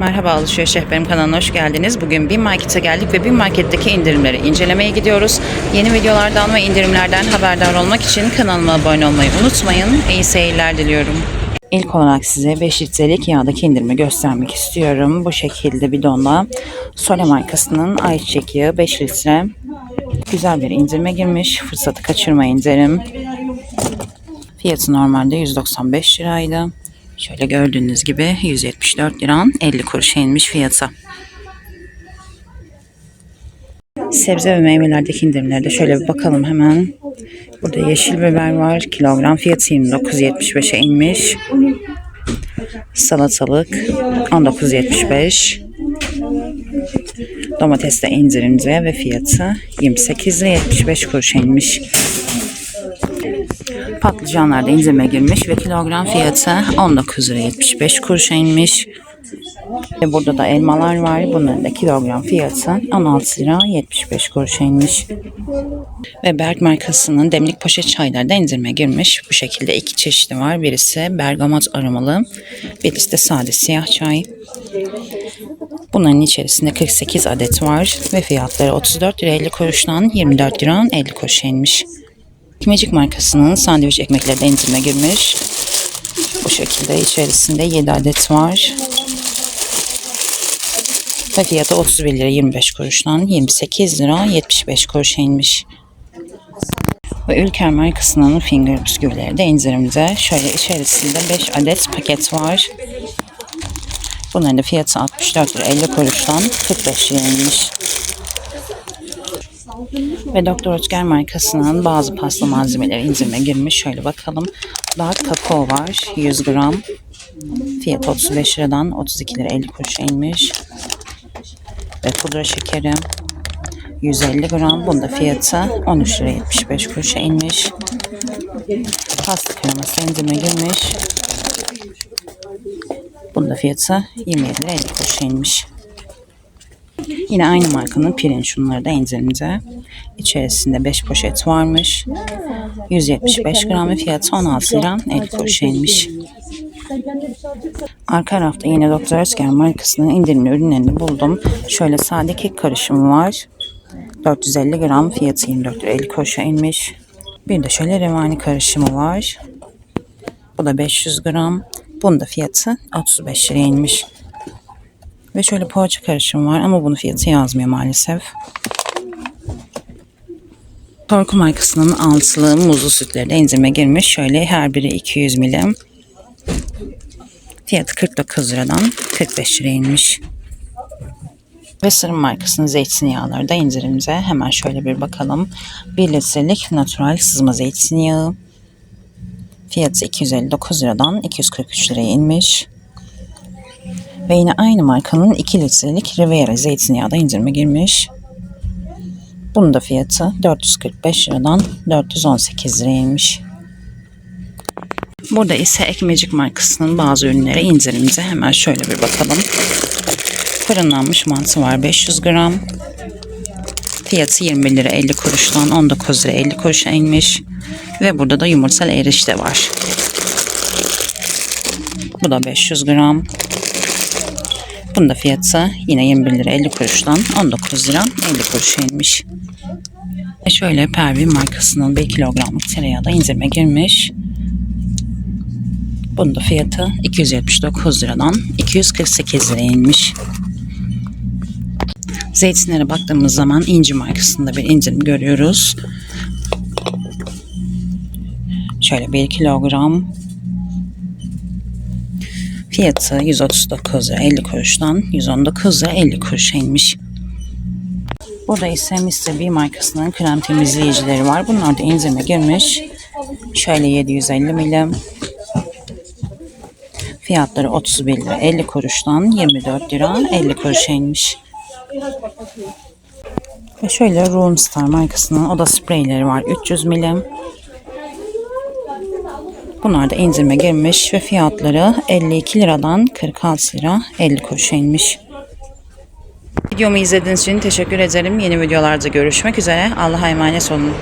Merhaba Alışveriş Rehberim kanalına hoş geldiniz. Bugün bir markete geldik ve bir marketteki indirimleri incelemeye gidiyoruz. Yeni videolardan ve indirimlerden haberdar olmak için kanalıma abone olmayı unutmayın. İyi seyirler diliyorum. İlk olarak size 5 litrelik yağdaki indirimi göstermek istiyorum. Bu şekilde bidonla Sole markasının ayçiçek yağı 5 litre. Güzel bir indirime girmiş. Fırsatı kaçırmayın derim. Fiyatı normalde 195 liraydı. Şöyle gördüğünüz gibi 174 lira 50 kuruşa inmiş fiyata. Sebze ve meyvelerdeki indirimlere şöyle bir bakalım hemen. Burada yeşil biber var. Kilogram fiyatı 29.75'e inmiş. Salatalık 19.75. Domates de indirimde ve fiyatı 28 lira 75 kuruşa inmiş. Patlıcanlar da indirime girmiş ve kilogram fiyatı 19 lira 75 kuruşa inmiş. Ve burada da elmalar var. Bunların da kilogram fiyatı 16 lira 75 kuruşa inmiş. Ve Berg markasının demlik poşet çayları da indirime girmiş. Bu şekilde iki çeşidi var. Birisi bergamot aromalı, birisi de sade siyah çay. Bunların içerisinde 48 adet var ve fiyatları 34 lira 50 kuruştan 24 lira 50 kuruşa inmiş. Kimecik markasının sandviç ekmekleri de indirime girmiş. Bu şekilde içerisinde 7 adet var. Ve fiyatı 31 lira 25 kuruştan 28 lira 75 kuruşa inmiş. Ve Ülker markasının finger bisküvileri de indirimde. Şöyle içerisinde 5 adet paket var. Bunların da fiyatı 64 lira 50 kuruştan 45 lira inmiş. Ve Doktor Ötker markasının bazı pasta malzemeleri indirime girmiş. Şöyle bakalım. Dark kakao var 100 gram. Fiyatı 35 liradan 32 lira 50 kuruşa inmiş. Ve pudra şekeri 150 gram. Bunda fiyatı 13 lira 75 kuruşa inmiş. Pasta kreması indirime girmiş. Bunda fiyatı 27 lira 50 kuruşa inmiş. Yine aynı markanın pirinç unları da indirimde. İçerisinde 5 poşet varmış. 175 gram ve fiyatı 16 lira 50 kuruşa inmiş. Arka rafta yine Dr. Özger markasının indirimli ürünlerini buldum. Şöyle sade kek karışımı var. 450 gram fiyatı 24 lira 50 kuruşa inmiş. Bir de şöyle revani karışımı var. Bu da 500 gram. Bunda fiyatı 35 liraya inmiş. Ve şöyle poğaça karışımı var ama bunun fiyatı yazmıyor maalesef. Torku markasının altılı muzlu sütleri de indirime girmiş. Şöyle her biri 200 milim. Fiyatı 49 liradan 45 liraya inmiş. Ve Sırım markasının zeytinyağları da indirimde. Hemen şöyle bir bakalım. 1 litrelik natural sızma zeytinyağı. Fiyatı 259 liradan 243 liraya inmiş. Ve yine aynı markanın 2 litrelik Riviera zeytinyağı da indirime girmiş. Bunun da fiyatı 445 liradan 418 liraya inmiş. Burada ise Ekmecik markasının bazı ürünleri indirimde. Hemen şöyle bir bakalım. Fırınlanmış mantı var 500 gram. Fiyatı 20 lira 50 kuruştan 19 lira 50 kuruşa inmiş. Ve burada da yumurtalı erişte var. Bu da 500 gram. Bunun da fiyatı yine 21 lira 50 kuruştan 19 lira 50 kuruşa inmiş. Ve şöyle Pervin markasının 1 kilogramlık tereyağı da indirime girmiş. Bunun da fiyatı 279 liradan 248 liraya inmiş. Zeytinlere baktığımız zaman İnci markasında bir indirim görüyoruz. Şöyle 1 kilogram Fiyatı 139 lira 50 kuruştan 119 lira 50 kuruşa inmiş. Burada ise Mr. B markasının krem temizleyicileri var. Bunlar da indirime girmiş. Şöyle 750 milim. Fiyatları 31 lira 50 kuruştan 24 lira 50 kuruşa inmiş. Ve şöyle Room Star markasının oda spreyleri var. 300 milim. Bunlar da indirime girmiş ve fiyatları 52 liradan 46 lira 50 kuruşa inmiş. Videomu izlediğiniz için teşekkür ederim. Yeni videolarda görüşmek üzere. Allah'a emanet olun.